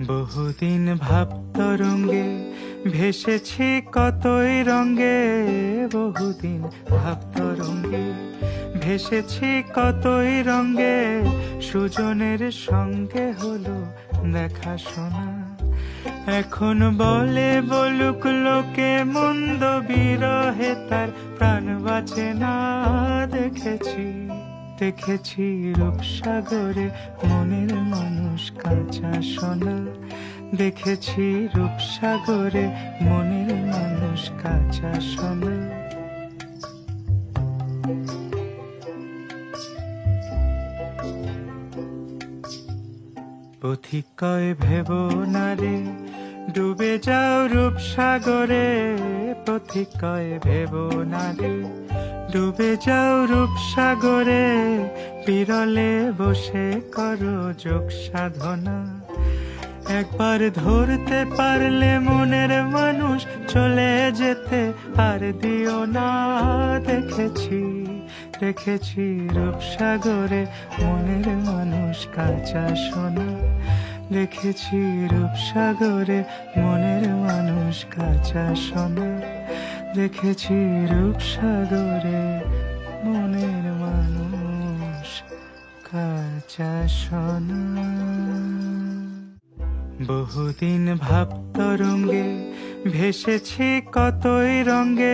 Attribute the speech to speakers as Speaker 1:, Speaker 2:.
Speaker 1: বহুদিন ভাবতরঙ্গে ভেসেছি কতই রঙ্গে, বহুদিন ভাবতরঙ্গে ভেসেছি কতই রঙ্গে, সুজনের সঙ্গে হলো দেখা শোনা। এখন বলে বলুক লোকে মন্দ বিরহে, তার প্রাণ বাঁচে না, দেখেছি। দেখেছি রূপসাগরে মনের মানুষ কাঁচা সোনা। দেখেছি রূপসাগরে মনের মানুষ কাঁচা সোনা। পথিক কয়, ভেব না রে, ডুবে যাও রূপসাগরে। পথিক কয়, ভেব না রে ডুবে যাও রূপসাগরে, বিরলে বসে করো যোগ সাধনা। একবার ধরতে পারলে মনের মানুষ চলে যেতে আর দিও না, দেখেছি দেখেছি রূপসাগরে মনের মানুষ কাঁচা সোনা। দেখেছি রূপসাগরে মনের মানুষ কাঁচা সোনা। দেখেছি রূপসাগরে মনের মানুষ কাঁচা সোনা। বহুদিন ভাবতরঙ্গে ভেসেছি কতই রঙ্গে